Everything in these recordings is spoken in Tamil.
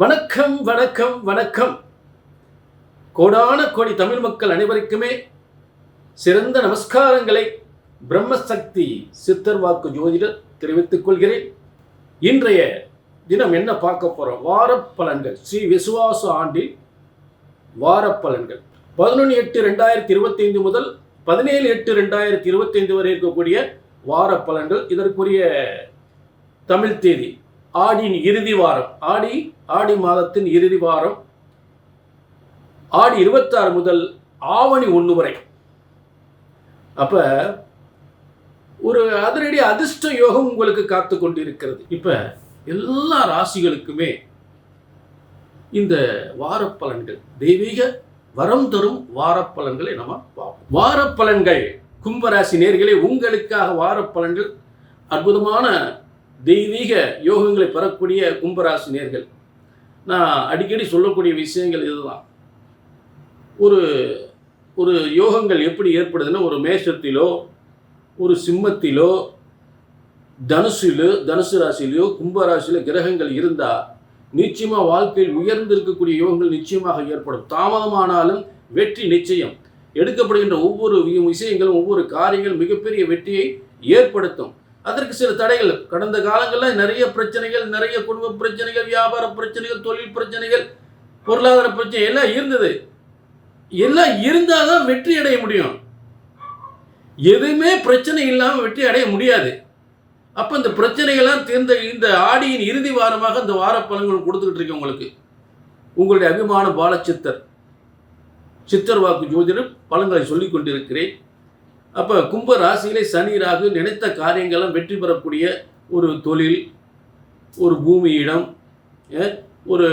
வணக்கம் வணக்கம் வணக்கம். கோடான கோடி தமிழ் மக்கள் அனைவருக்குமே சிறந்த நமஸ்காரங்களை பிரம்மசக்தி சித்தர் வாக்கு ஜோதிடர் தெரிவித்துக் கொள்கிறேன். இன்றைய தினம் என்ன பார்க்க போறோம்? வாரப்பலன்கள். ஸ்ரீ விசுவாச ஆண்டில் வாரப்பலன்கள். பதினொன்று எட்டு ரெண்டாயிரத்தி இருபத்தைந்து முதல் பதினேழு எட்டு ரெண்டாயிரத்தி இருபத்தைந்து வரை இருக்கக்கூடிய வாரப்பலன்கள். இதற்குரிய தமிழ் தேதி ஆடியின் இறுதி வாரம். ஆடி ஆடி மாதத்தின் இறுதி வாரம் ஆடி இருபத்தாறு முதல் ஆவணி ஒன்று வரை. அப்போ ஒரு அதிரடி அதிர்ஷ்ட யோகம் உங்களுக்கு காத்து கொண்டிருக்கிறது. இப்போ எல்லா ராசிகளுக்குமே இந்த வாரப்பலன்கள் தெய்வீக வரம் தரும் வாரப்பலன்களை நம்ம பார்ப்போம். வாரப்பலன்கள் கும்பராசி நேர்களே உங்களுக்காக வாரப்பலன்கள் அற்புதமான தெய்வீக யோகங்களை பெறக்கூடிய கும்பராசி நேர்கள். நான் அடிக்கடி சொல்லக்கூடிய விஷயங்கள் இதுதான். ஒரு ஒரு யோகங்கள் எப்படி ஏற்படுதுன்னா ஒரு மேஷத்திலோ ஒரு சிம்மத்திலோ தனுசிலோ தனுசு ராசியிலையோ கும்பராசியிலோ கிரகங்கள் இருந்தால் நிச்சயமாக வாழ்க்கையில் உயர்ந்திருக்கக்கூடிய யோகங்கள் நிச்சயமாக ஏற்படும். தாமதமானாலும் வெற்றி நிச்சயம். எடுக்கப்படுகின்ற ஒவ்வொரு விஷயங்களும் ஒவ்வொரு காரியங்களும் மிகப்பெரிய வெற்றியை ஏற்படுத்தும். அதற்கு சில தடைகள். கடந்த காலங்களில் நிறைய பிரச்சனைகள் நிறைய குடும்ப பிரச்சனைகள் வியாபார பிரச்சனைகள் தொழில் பிரச்சனைகள் பொருளாதார பிரச்சனை எல்லாம் இருந்தது. எல்லாம் இருந்தால் தான் வெற்றி அடைய முடியும். எதுவுமே பிரச்சனை இல்லாமல் வெற்றி அடைய முடியாது. அப்போ இந்த பிரச்சனைகள்லாம் தீர்ந்த இந்த ஆடியின் இறுதி வாரமாக இந்த வார பலன்கள் கொடுத்துக்கிட்டு இருக்கேன் உங்களுக்கு. உங்களுடைய அபிமான பாலச்சித்தர் சித்தர் வாக்கு ஜோதிடம் பலன்களை சொல்லிக் கொண்டிருக்கிறேன் அப்போ கும்ப ராசியிலே சனி ராகு நினைத்த காரியங்களும் வெற்றி பெறக்கூடிய ஒரு தொழில் ஒரு பூமி இடம் ஒரு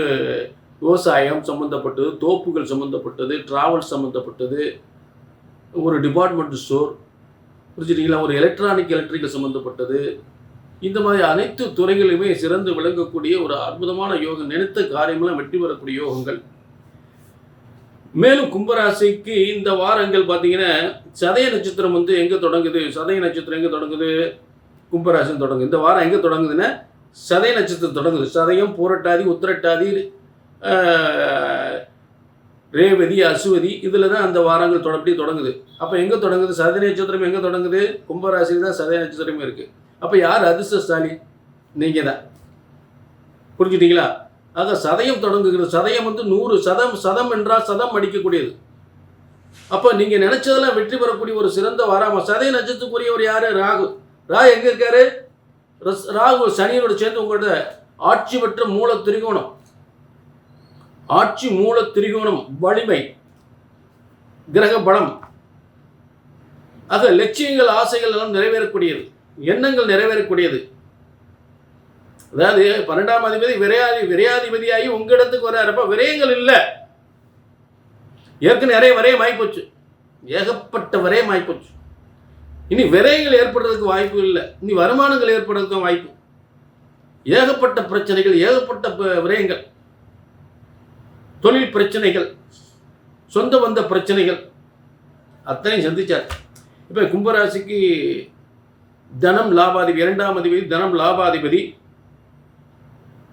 விவசாயம் சம்மந்தப்பட்டது தோப்புகள் சம்மந்தப்பட்டது டிராவல் சம்மந்தப்பட்டது ஒரு டிபார்ட்மெண்ட் ஸ்டோர் புரிஞ்சுட்டிங்களா? ஒரு எலக்ட்ரானிக் எலக்ட்ரிக்கல் சம்மந்தப்பட்டது இந்த மாதிரி அனைத்து துறைகளிலுமே சிறந்து விளங்கக்கூடிய ஒரு அற்புதமான யோகம் நினைத்த காரியமெல்லாம் வெற்றி பெறக்கூடிய யோகங்கள். மேலும் கும்பராசிக்கு இந்த வாரங்கள் பார்த்தீங்கன்னா சதய நட்சத்திரம் வந்து எங்கே தொடங்குது? சதய நட்சத்திரம் எங்கே தொடங்குது? கும்பராசின்னு தொடங்குது. இந்த வாரம் எங்கே தொடங்குதுன்னா சதய நட்சத்திரம் தொடங்குது. சதயம் பூரட்டாதி உத்திரட்டாதி ரேவதி அசுவதி இதில் தான் அந்த வாரங்கள் தொடப்படி தொடங்குது. அப்போ எங்கே தொடங்குது? சதய நட்சத்திரம் எங்கே தொடங்குது? கும்பராசியில் தான் சதய நட்சத்திரமே இருக்குது அப்போ யார் அதிர்ஷ்டசாலி? நீங்கள் தான் புரிஞ்சுட்டிங்களா ஆக சதயம் தொடங்குகிறது. சதயம் வந்து நூறு சதம் சதம் என்றால் சதம் அடிக்கக்கூடியது. அப்போ நீங்கள் நினச்சதெல்லாம் வெற்றி பெறக்கூடிய ஒரு சிறந்த வாராம சதய நட்சத்திரத்துக்குரியவர் யார்? ராகு. ரா எங்கே இருக்காரு? ரஸ்- ராகு சனியனோட சேர்ந்து உங்களோட ஆட்சி பெற்ற மூல திரிகோணம். ஆட்சி மூல திரிகோணம் வலிமை கிரக பலம். ஆக லட்சியங்கள் ஆசைகள் எல்லாம் நிறைவேறக்கூடியது. எண்ணங்கள் நிறைவேறக்கூடியது. அதாவது பன்னெண்டாம் அதிபதி விரையாதி விரையாதிபதியாகி உங்க இடத்துக்கு வர்றாருப்ப விரயங்கள் இல்லை. ஏற்கனவே நிறைய விரயம் ஆகிப்போச்சு ஏகப்பட்ட விரயம் ஆகிப்போச்சு இனி விரயங்கள் ஏற்படுறதுக்கு வாய்ப்பு இல்லை. இனி வருமானங்கள் ஏற்படுறதுக்கும் வாய்ப்பு. ஏகப்பட்ட பிரச்சனைகள் ஏகப்பட்ட ப- விரயங்கள். தொழில் பிரச்சனைகள் சொந்த வந்த பிரச்சனைகள். அத்தனையும் சந்திச்சார். இப்போ கும்பராசிக்கு தனம் லாபாதிபதி இரண்டாம் அதிபதி தனம் லாபாதிபதி.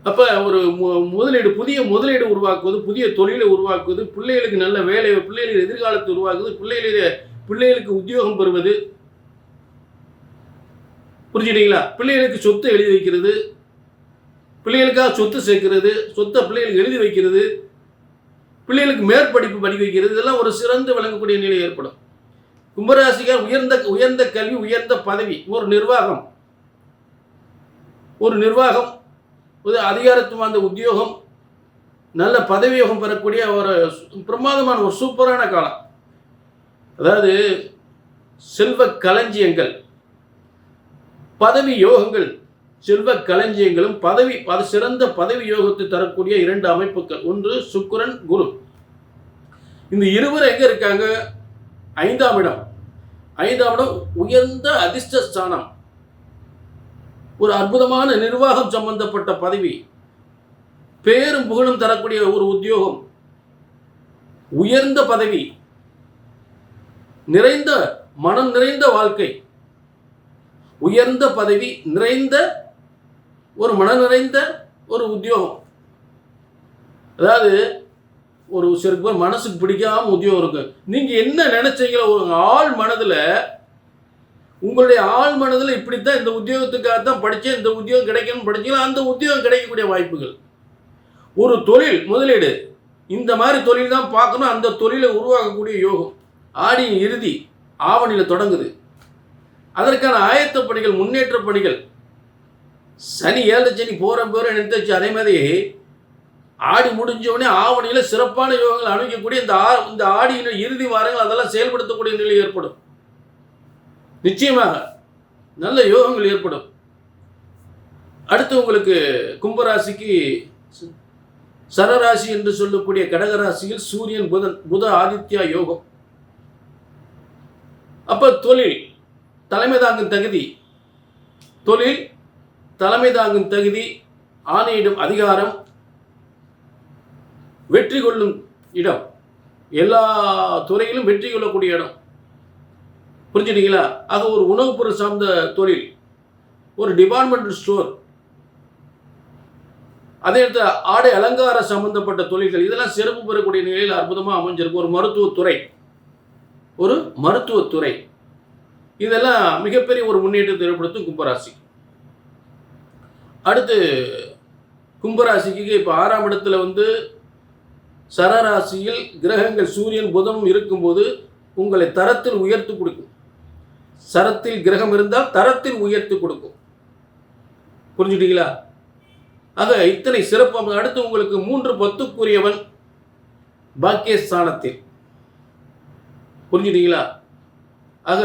அப்போ ஒரு முதலீடு புதிய முதலீடு உருவாக்குவது புதிய தொழிலை உருவாக்குவது பிள்ளைகளுக்கு நல்ல வேலை பிள்ளைகளுக்கு எதிர்காலத்தை உருவாக்குவது பிள்ளைகளுடைய பிள்ளைகளுக்கு உத்தியோகம் பெறுவது. புரிஞ்சுட்டீங்களா பிள்ளைகளுக்கு சொத்து எழுதி வைக்கிறது. பிள்ளைகளுக்காக சொத்து சேர்க்கிறது. சொத்தை பிள்ளைகளுக்கு எழுதி வைக்கிறது. பிள்ளைகளுக்கு மேற்படிப்பு படிக்க வைக்கிறது. இதெல்லாம் ஒரு சிறந்து விளங்கக்கூடிய நிலை ஏற்படும். கும்பராசிக்கார் உயர்ந்த உயர்ந்த கல்வி உயர்ந்த பதவி ஒரு நிர்வாகம். ஒரு நிர்வாகம். ஒரு அதிகாரத்துவம் உத்தியோகம் நல்ல பதவி யோகம் பெறக்கூடிய ஒரு பிரமாதமான ஒரு சூப்பரான காலம். அதாவது செல்வ களஞ்சியங்கள் பதவி யோகங்கள் செல்வ களஞ்சியங்களும் பதவி அது சிறந்த பதவி யோகத்தை தரக்கூடிய இரண்டு அமைப்புகள். ஒன்று சுக்குரன் குரு. இந்த இருவர் எங்க இருக்காங்க? ஐந்தாம் இடம். ஐந்தாம் இடம் உயர்ந்த அதிர்ஷ்ட ஸ்தானம் ஒரு அற்புதமான நிர்வாகம் சம்பந்தப்பட்ட பதவி பேரும் புகழும் தரக்கூடிய ஒரு உத்தியோகம் உயர்ந்த பதவி நிறைந்த மனம் நிறைந்த வாழ்க்கை உயர்ந்த பதவி நிறைந்த ஒரு மன நிறைந்த ஒரு உத்தியோகம். அதாவது ஒரு சிறப்பு மனசுக்கு பிடிக்காம உத்தியோகம் இருக்கு. நீங்கள் என்ன நினைச்சீங்களோ ஒரு ஆள் மனதில் உங்களுடைய ஆள் மனதில் இப்படித்தான் இந்த உத்தியோகத்துக்காக தான் படித்தேன் இந்த உத்தியோகம் கிடைக்கணும்னு படிச்சீங்களா? அந்த உத்தியோகம் கிடைக்கக்கூடிய வாய்ப்புகள். ஒரு தொழில் முதலீடு. இந்த மாதிரி தொழில் தான் பார்க்கணும். அந்த தொழிலை உருவாக்கக்கூடிய யோகம். ஆடியின் இறுதி ஆவணியில் தொடங்குது. அதற்கான ஆயத்த பணிகள் முன்னேற்ற பணிகள். சனி ஏழு சனி போகிற போகிற நிறுத்தாச்சு அதே மாதிரி ஆடி முடிஞ்சவுடனே ஆவணியில் சிறப்பான யோகங்கள் அணுகக்கூடிய இந்த ஆ இந்த ஆடியின் இறுதி வாரங்கள் அதெல்லாம் செயல்படுத்தக்கூடிய நிலை ஏற்படும். நிச்சயமாக நல்ல யோகங்கள் ஏற்படும். அடுத்து உங்களுக்கு கும்பராசிக்கு சரராசி என்று சொல்லக்கூடிய கடகராசியில் சூரியன் புதன் புத ஆதித்யா யோகம். அப்ப தொழில் தலைமை தாங்கும் தகுதி. தொழில் தலைமை தாங்கும் தகுதி ஆணையிடும் அதிகாரம் வெற்றி கொள்ளும் இடம். எல்லா துறையிலும் வெற்றி கொள்ளக்கூடிய இடம். புரிஞ்சுட்டீங்களா? ஆக ஒரு உணவுப் பொருள் சார்ந்த தொழில். ஒரு டிபார்ட்மெண்டல் ஸ்டோர் அதே இடத்துல ஆடை அலங்கார சம்பந்தப்பட்ட தொழில்கள். இதெல்லாம் சிறப்பு பெறக்கூடிய நிலையில் அற்புதமாக அமைஞ்சிருக்கும் ஒரு மருத்துவத்துறை. ஒரு மருத்துவத்துறை. இதெல்லாம் மிகப்பெரிய ஒரு முன்னேற்றத்தை ஏற்படுத்தும் கும்பராசி. அடுத்து கும்பராசிக்கு இப்போ ஆறாம் இடத்துல வந்து சரராசியில் கிரகங்கள் சூரியன் புதனும் இருக்கும்போது உங்களை தரத்தில் உயர்த்து கொடுக்கும். சரத்தில் கிரகம் இருந்தால் தரத்தில் உயர்த்தி கொடுக்கும். புரிஞ்சுட்டீங்களா? ஆக இத்தனை சிறப்பு அடுத்து உங்களுக்கு மூன்று பத்துக்குரியவன் பாக்கியஸ்தானத்தில். புரிஞ்சுட்டீங்களா? ஆக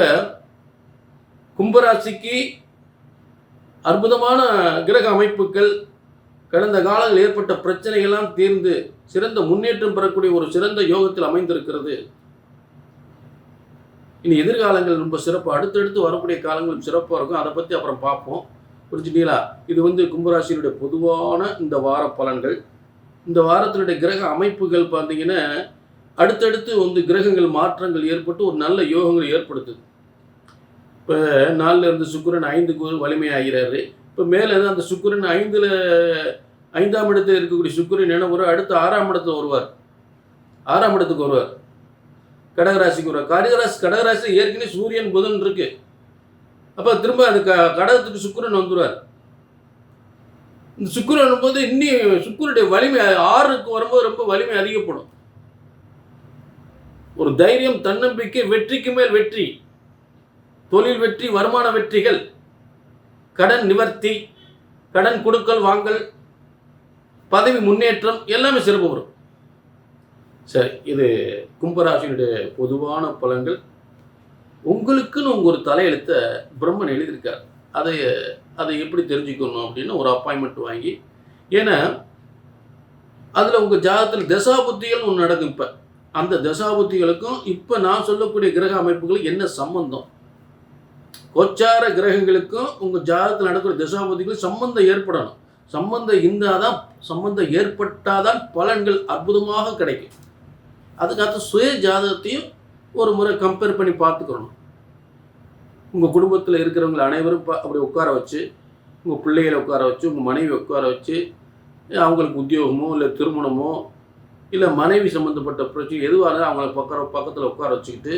கும்பராசிக்கு அற்புதமான கிரக அமைப்புகள் கடந்த காலங்களில் ஏற்பட்ட பிரச்சனைகள்லாம் தீர்ந்து சிறந்த முன்னேற்றம் பெறக்கூடிய ஒரு சிறந்த யோகத்தில் அமைந்திருக்கிறது. இனி எதிர்காலங்கள் ரொம்ப சிறப்பு அடுத்தடுத்து வரக்கூடிய காலங்களும் சிறப்பாக இருக்கும். அதை பற்றி அப்புறம் பார்ப்போம். புரிஞ்சுட்டீங்களா? இது வந்து கும்பராசியினுடைய பொதுவான இந்த வார பலன்கள். இந்த வாரத்தினுடைய கிரக அமைப்புகள் பார்த்தீங்கன்னா அடுத்தடுத்து வந்து கிரகங்கள் மாற்றங்கள் ஏற்பட்டு ஒரு நல்ல யோகங்கள் ஏற்படுத்துது. இப்போ நாலில் இருந்து சுக்கிரன் ஐந்துக்கு வலிமையாகிறாரு. இப்போ மேலே அந்த சுக்கிரன் ஐந்தில் ஐந்தாம் இடத்தில் இருக்கக்கூடிய சுக்கரன் என்ன வரும் அடுத்து ஆறாம் இடத்துல வருவார். ஆறாம் இடத்துக்கு வருவார். கடகராசிக்கு வருவார் கடகராசி கடகராசி ஏற்கனவே சூரியன் புதன் இருக்கு. அப்போ திரும்ப அது க கடகத்துக்கு சுக்கரன் வந்துடுவார் இந்த சுக்கரன் போது இன்னி சுக்கரனுடைய வலிமை ஆறுக்கு வரும்போது ரொம்ப வலிமை அதிகப்படும். ஒரு தைரியம் தன்னம்பிக்கை வெற்றிக்கு மேல் வெற்றி. தொழில் வெற்றி வருமான வெற்றிகள். கடன் நிவர்த்தி கடன் கொடுக்கல் வாங்கல் பதவி முன்னேற்றம் எல்லாமே சிறப்பு வரும் சரி இது கும்பராசினுடைய பொதுவான பலன்கள். உங்களுக்குன்னு உங்கள் ஒரு தலையெழுத்தை பிரம்மன் எழுதியிருக்கார். அதை அதை எப்படி தெரிஞ்சுக்கணும் அப்படின்னு ஒரு அப்பாயின்மெண்ட் வாங்கி ஏன்னா அதில் உங்கள் ஜாதகத்தில் தசாபுத்திகள் ஒன்று நடக்கும் இப்போ. அந்த தசாபுத்திகளுக்கும் இப்போ நான் சொல்லக்கூடிய கிரக அமைப்புகளுக்கு என்ன சம்பந்தம்? கொச்சார கிரகங்களுக்கும் உங்கள் ஜாதகத்தில் நடக்கிற தசாபதிகளும் சம்பந்தம் ஏற்படணும். சம்பந்தம் இருந்தாதான் சம்பந்தம் ஏற்பட்டாதான் பலன்கள் அற்புதமாக கிடைக்கும். அதுக்கடுத்து சுய ஜாதகத்தையும் ஒரு முறை கம்பேர் பண்ணி பார்த்துக்கணும். உங்கள் குடும்பத்தில் இருக்கிறவங்களை அனைவரும் அப்படி உட்கார வச்சு உங்கள் பிள்ளைகளை உட்கார வச்சு உங்கள் மனைவி உட்கார வச்சு அவங்களுக்கு உத்தியோகமோ இல்லை திருமணமோ இல்லை மனைவி சம்மந்தப்பட்ட பிரச்சனை எதுவாக இருந்தாலும் அவங்கள பக்கம் பக்கத்தில் உட்கார வச்சுக்கிட்டு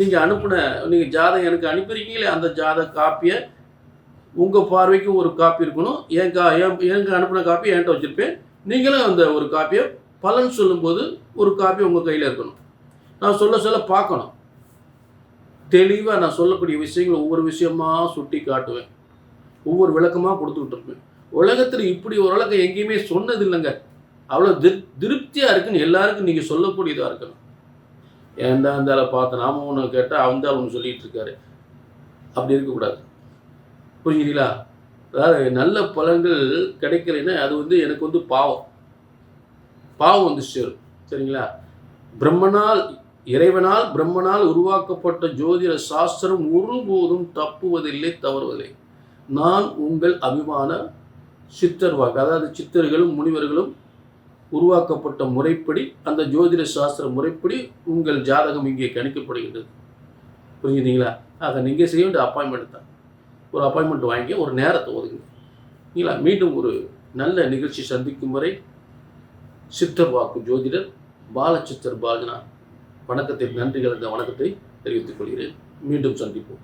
நீங்கள் அனுப்பின நீங்கள் ஜாதகம் எனக்கு அனுப்பியிருக்கீங்களே அந்த ஜாதக காப்பியை உங்கள் பார்வைக்கும் ஒரு காப்பி இருக்கணும். என் கா என் எனக்கு அனுப்பின காப்பி என்கிட்ட வச்சுருப்பேன். நீங்களும் அந்த ஒரு காப்பியை பலன் சொல்லும்போது ஒரு காப்பி உங்கள் கையில் இருக்கணும். நான் சொல்ல சொல்ல பார்க்கணும். தெளிவாக நான் சொல்லக்கூடிய விஷயங்களை ஒவ்வொரு விஷயமாக சுட்டி காட்டுவேன். ஒவ்வொரு விளக்கமாக கொடுத்துக்கிட்டு இருப்பேன் உலகத்தில் இப்படி ஒரு எங்கேயுமே சொன்னது இல்லைங்க. அவ்வளோ திரு திருப்தியாக இருக்குன்னு எல்லாருக்கும் நீங்கள் சொல்லக்கூடியதாக இருக்கணும். ஏன்டா இருந்தாலும் பார்த்து நாம ஒன்று கேட்டால் அவன் தான் ஒன்று சொல்லிட்டு இருக்காரு. அப்படி இருக்கக்கூடாது. புரிஞ்சுங்களா அதாவது நல்ல பலன்கள் கிடைக்கலைன்னா அது வந்து எனக்கு வந்து பாவம். பாவம் வந்து சேரும் சரிங்களா? பிரம்மனால் இறைவனால் பிரம்மனால் உருவாக்கப்பட்ட ஜோதிட சாஸ்திரம் ஒருபோதும் தப்புவதில்லை தவறுவதில்லை. நான் உங்கள் அபிமான சித்தர் வாக்கு அதாவது சித்தர்களும் முனிவர்களும் உருவாக்கப்பட்ட முறைப்படி அந்த ஜோதிட சாஸ்திர முறைப்படி உங்கள் ஜாதகம் இங்கே கணிக்கப்படுகின்றது. புரிஞ்சுதுங்களா ஆக நீங்கள் செய்ய வேண்டிய அப்பாயின்மெண்ட் தான். ஒரு அப்பாயின்மெண்ட் வாங்கி ஒரு நேரத்தை ஒதுங்க இல்லைங்களா மீண்டும் ஒரு நல்ல நிகழ்ச்சி சந்திக்கும் வரை சித்தர் வாக்கு ஜோதிடர் பாலச்சித்தர் பாஜனா வணக்கத்தை நன்றிகள் இந்த வணக்கத்தை தெரிவித்துக் கொள்கிறேன். மீண்டும் சந்திப்போம்.